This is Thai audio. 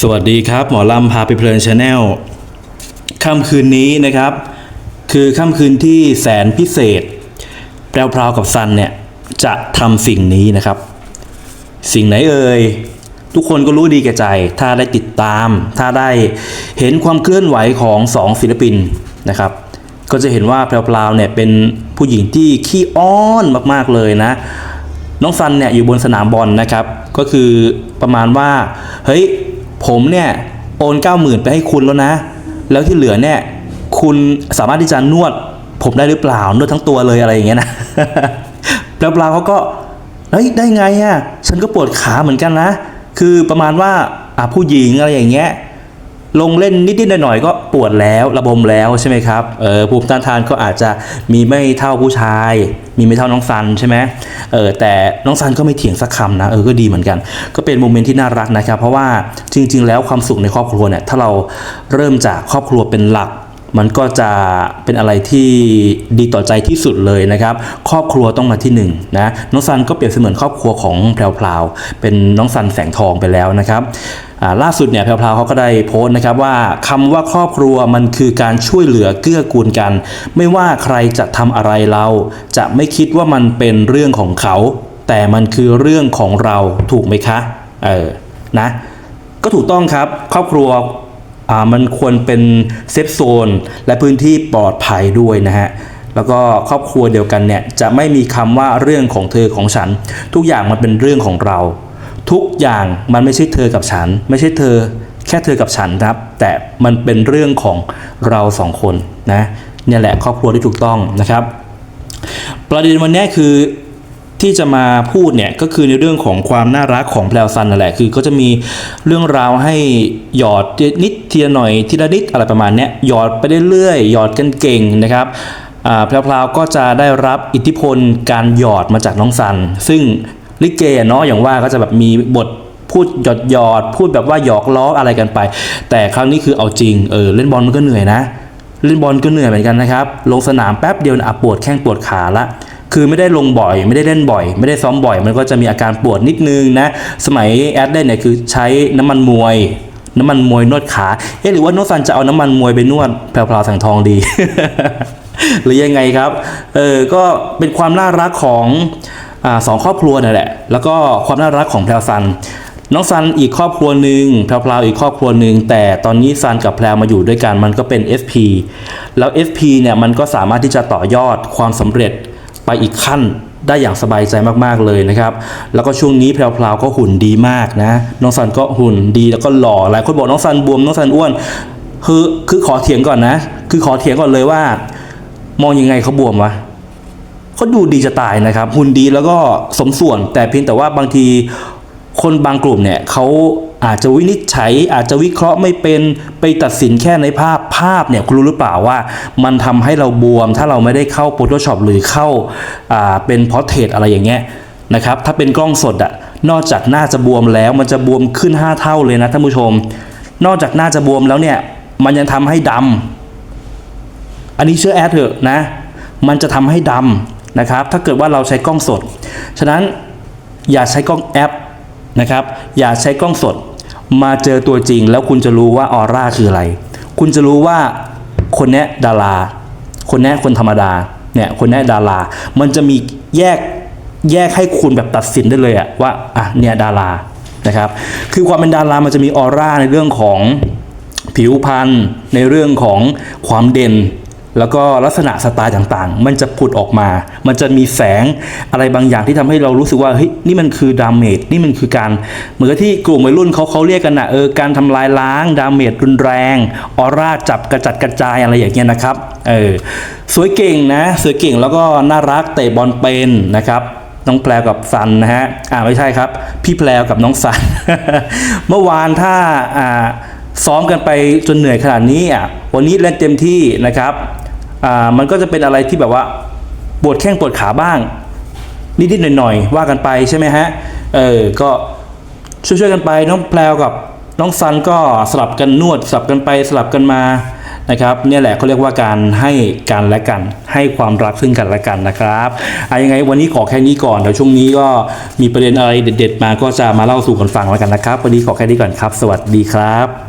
สวัสดีครับ หมอลำพาไปเพลินชาแนลค่ำคืนนี้นะครับ คือค่ำคืนที่แสนพิเศษแปลวพราวกับซันเนี่ย จะทำสิ่งนี้นะครับ สิ่งไหนเอ่ย ทุกคนก็รู้ดีแก่ใจ ถ้าได้ติดตาม ถ้าได้เห็นความเคลื่อนไหวของสองศิลปินนะครับ ก็จะเห็นว่าแพรวๆเนี่ยเป็นผู้หญิงที่ขี้อ้อนมากๆเลยนะ น้องซันเนี่ยอยู่บนสนามบอลนะครับ ก็คือประมาณว่าเฮ้ย ผมเนี่ยโอนเก้าหมื่นไปให้คุณแล้วนะ แล้วที่เหลือเนี่ยคุณสามารถที่จะนวด ผมได้หรือเปล่านวดทั้งตัวเลยอะไรอย่างเงี้ยนะแปลาเขาก็เฮ้ยได้ไงอะ่ะฉันก็ปวดขาเหมือนกันนะ คือประมาณว่าอะผู้หญิงอะไรอย่างเงี้ย ลงเล่นนิดๆหน่อยๆก็ปวดแล้วระบมแล้วใช่ไหมครับเออภูมิต้านทานก็อาจจะมีไม่เท่าผู้ชาย มีไม่เท่าน้องซันใช่ไหมเออแต่น้องซันก็ไม่เถียงสักคำนะเออก็ดีเหมือนกัน ก็เป็นโมเมนต์ที่น่ารักนะครับ เพราะว่าจริง ๆ แล้วความสุขในครอบครัวเนี่ยถ้าเราเริ่มจากครอบครัวเป็นหลักมันก็จะเป็นอะไรที่ดีต่อใจที่สุดเลยนะครับ ครอบครัวต้องมาที่หนึ่งนะน้องซันก็เปรียบเสมือนครอบครัวของแพรวๆเป็นน้องซันแสงทองไปแล้วนะครับ ล่าสุดเนี่ยแพรวๆเขาก็ได้โพสต์นะครับว่าคำว่าครอบครัวมันคือการช่วยเหลือเกื้อกูลกัน ไม่ว่าใครจะทำอะไรเรา จะไม่คิดว่ามันเป็นเรื่องของเขา แต่มันคือเรื่องของเราถูกไหมคะเออนะก็ถูกต้องครับครอบครัวมันควรเป็นเซฟโซนและพื้นที่ปลอดภัยด้วยนะฮะแล้วก็ครอบครัวเดียวกันเนี่ยจะไม่มีคำว่าเรื่องของเธอของฉัน ทุกอย่างมันเป็นเรื่องของเรา ทุกอย่างมันไม่ใช่เธอกับฉัน ไม่ใช่เธอแค่เธอกับฉันครับ แต่มันเป็นเรื่องของเราสองคนนะเนี่ยแหละครอบครัวที่ถูกต้องนะครับ ประเด็นวันนี้คือที่จะมาพูดเนี่ยก็คือในเรื่องของความน่ารักของแพลวซันนั่นแหละคือก็จะมีเรื่องราวให้หยอดนิดทีละหน่อยทีละนิดอะไรประมาณเนี้ยหยอดไปเรื่อยๆหยอดกันเก่งนะครับแพลวๆก็จะได้รับอิทธิพลการหยอดมาจากน้องซัน ซึ่ง ลิเกเนาะอย่างว่าก็จะแบบมีบทพูดหยอดหยอดพูดแบบว่าหยอกล้ออะไรกันไป แต่ครั้งนี้คือเอาจริงเออเล่นบอลมันก็เหนื่อยนะ เล่นบอลก็เหนื่อยเหมือนกันนะครับ ลงสนามแป๊บเดียวนะปวดแข้งปวดขาละคือไม่ได้ลงบ่อย ไม่ได้เล่นบ่อย ไม่ได้ซ้อมบ่อย มันก็จะมีอาการปวดนิดนึงนะ สมัยแอดเล่นเนี่ยคือใช้น้ำมันมวย น้ำมันมวยนวดขาเอ๊ะหรือว่าโนตซันจะเอาน้ำมันมวยไปนวดแพรวๆสังทองดี หรือยังไงครับเออก็เป็นความน่ารักของ สองครอบครัวนั่นแหละ แล้วก็ความน่ารักของแพรวซัน น้องซันอีกครอบครัวหนึ่งแพรวพราวอีกครอบครัวหนึ่งแต่ตอนนี้ซันกับแพรวมาอยู่ด้วยกันมันก็เป็น FP แล้ว FP เนี่ยมันก็สามารถที่จะต่อยอดความสำเร็จไปอีกขั้นได้อย่างสบายใจมากๆเลยนะครับ แล้วก็ช่วงนี้แพรวพราวก็หุ่นดีมากนะ น้องซันก็หุ่นดีแล้วก็หล่อหลายคนบอกน้องซันบวมน้องซันอ้วน คือคือขอเถียงก่อนนะ คือขอเถียงก่อนเลยว่า มองยังไงเขาบวมวะ เขาดูดีจะตายนะครับหุ่นดีแล้วก็สมส่วน แต่เพียงแต่ว่าบางทีคนบางกลุ่มเนี่ยเขาอาจจะวินิจฉัยอาจจะวิเคราะห์ไม่เป็นไปตัดสินแค่ในภาพภาพเนี่ยคุณรู้หรือเปล่าว่า มันทำให้เราบวม ถ้าเราไม่ได้เข้า Photoshop หรือเข้าอ่าเป็นพอร์เทรตอะไรอย่างเงี้ยนะครับถ้าเป็นกล้องสดอะนอกจากหน้าจะบวมแล้วมันจะบวมขึ้น 5 เท่าเลยนะท่านผู้ชม นอกจากหน้าจะบวมแล้วเนี่ยมันยังทำให้ดำอันนี้เชื่อแอดเถอะนะ มันจะทำให้ดำ นะครับ ถ้าเกิดว่าเราใช้กล้องสด ฉะนั้นอย่าใช้กล้องแอปนะครับ อย่าใช้กล้องสด มาเจอตัวจริง แล้วคุณจะรู้ว่าออร่าคืออะไร คุณจะรู้ว่าคนนี้ดารา คนนี้คนธรรมดา เนี่ย คนนี้ดารา มันจะมีแยกแยกให้คุณแบบตัดสินได้เลยอะว่า อะ เนี่ยดารา นะครับ คือความเป็นดารา มันจะมีออร่าในเรื่องของผิวพรรณ ในเรื่องของความเด่น แล้วก็ลักษณะสไตล์ต่างๆ มันจะผุดออกมา มันจะมีแสงอะไรบางอย่างที่ทำให้เรารู้สึกว่าเฮ้ยนี่มันคือดาเมจนี่มันคือการ เหมือนที่กลุ่มวัยรุ่นเขาเขาเรียกกันนะเออการทำลายล้างดาเมจรุนแรงออร่าจับกระจัดกระจายอะไรอย่างเงี้ยนะครับเออสวยเก่งนะสวยเก่งแล้วก็น่ารักเตะบอลเป็นนะครับน้องแพรวกับซันนะฮะอ่าไม่ใช่ครับ พี่แพรวกับน้องซัน เมื่อวานถ้าอ่าซ้อมกันไปจนเหนื่อยขนาดนี้อะวันนี้เล่นเต็มที่นะครับ อ่ามันก็จะเป็นอะไรที่แบบว่าปวดแข้งปวดขาบ้าง นิดๆหน่อยๆว่ากันไปใช่ไหมฮะเออก็ช่วยๆกันไปน้องแพรวกับน้องซันก็สลับกันนวดสลับกันไปสลับกันมานะครับเนี่ยแหละเขาเรียกว่าการให้กันและกัน ให้ความรักซึ่งกันและกันนะครับอะยังไงวันนี้ขอแค่นี้ก่อนเดี๋ยวช่วงนี้ก็มีประเด็นอะไรเด็ด ๆ มาก็จะมาเล่าสู่กันฟังแล้วกันนะครับ วันนี้ขอแค่นี้ก่อนครับ สวัสดีครับ